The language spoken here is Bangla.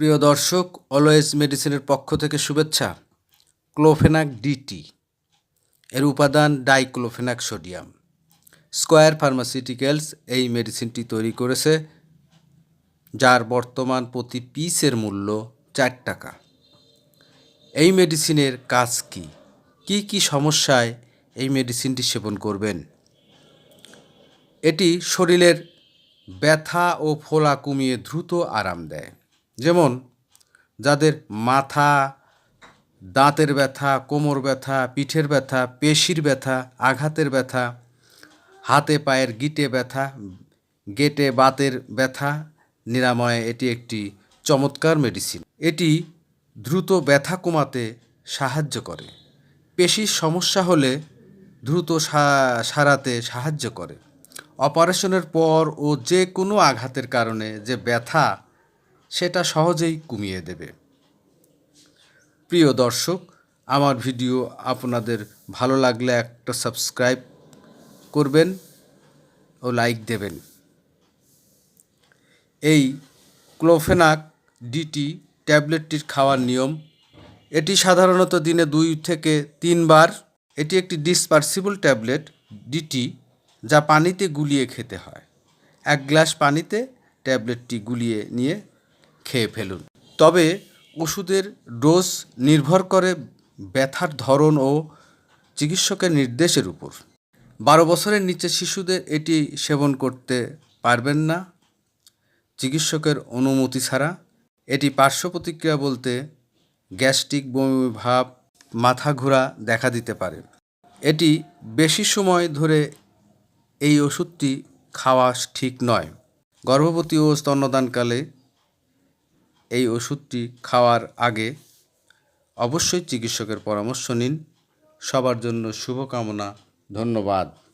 প্রিয় দর্শক, অলওয়েজ মেডিসিনের পক্ষ থেকে শুভেচ্ছা। ক্লোফেনাক ডিটি এর উপাদান ডাইক্লোফেনাক সোডিয়াম। স্কোয়ার ফার্মাসিউটিক্যালস এই মেডিসিনটি তৈরি করেছে, যার বর্তমান প্রতি পিসের মূল্য চার টাকা। এই মেডিসিনের কাজ কি? কি কি সমস্যায় এই মেডিসিনটি সেবন করবেন? এটি শরীরের ব্যথা ও ফোলা কমিয়ে দ্রুত আরাম দেয়। যেমন যাদের মাথা, দাঁতের ব্যথা, কোমর ব্যথা, পিঠের ব্যথা, পেশির ব্যথা, আঘাতের ব্যথা, হাতে পায়ের গিটে ব্যথা, গেটে বাতের ব্যথা, নিরাময়ে এটি একটি চমৎকার মেডিসিন এটি দ্রুত ব্যথা কমাতে সাহায্য করে। পেশির সমস্যা হলে দ্রুত সারাতে সাহায্য করে। অপারেশনের পর ও যে কোনো আঘাতের কারণে যে ব্যথা সেটা সহজেই কমিয়ে দেবে। প্রিয় দর্শক, আমার ভিডিও আপনাদের ভালো লাগলে একটা সাবস্ক্রাইব করবেন ও লাইক দেবেন। এই ক্লোফেনাক ডিটি ট্যাবলেটটির খাওয়ার নিয়ম, এটি সাধারণত দিনে দুই থেকে তিনবার। এটি একটি ডিসপার্সিবল ট্যাবলেট ডিটি যা পানিতে গুলিয়ে খেতে হয়। এক গ্লাস পানিতে ট্যাবলেটটি গুলিয়ে নিয়ে খেয়ে ফেলুন। তবে ওষুধের ডোজ নির্ভর করে ব্যথার ধরন ও চিকিৎসকের নির্দেশের উপর। বারো বছরের নিচে শিশুদের এটি সেবন করতে পারবেন না। চিকিৎসকের অনুমতি ছাড়া এটি পার্শ্ব প্রতিক্রিয়া বলতে গ্যাস্ট্রিক বমি, ভাব, মাথা ঘোরা দেখা দিতে পারে। এটি বেশি সময় ধরে এই ওষুধটি খাওয়া ঠিক নয়। গর্ভবতী ও স্তন্যদানকালে এই ওষুধটি খাওয়ার আগে অবশ্যই চিকিৎসকের পরামর্শ নিন। সবার জন্য শুভকামনা ধন্যবাদ।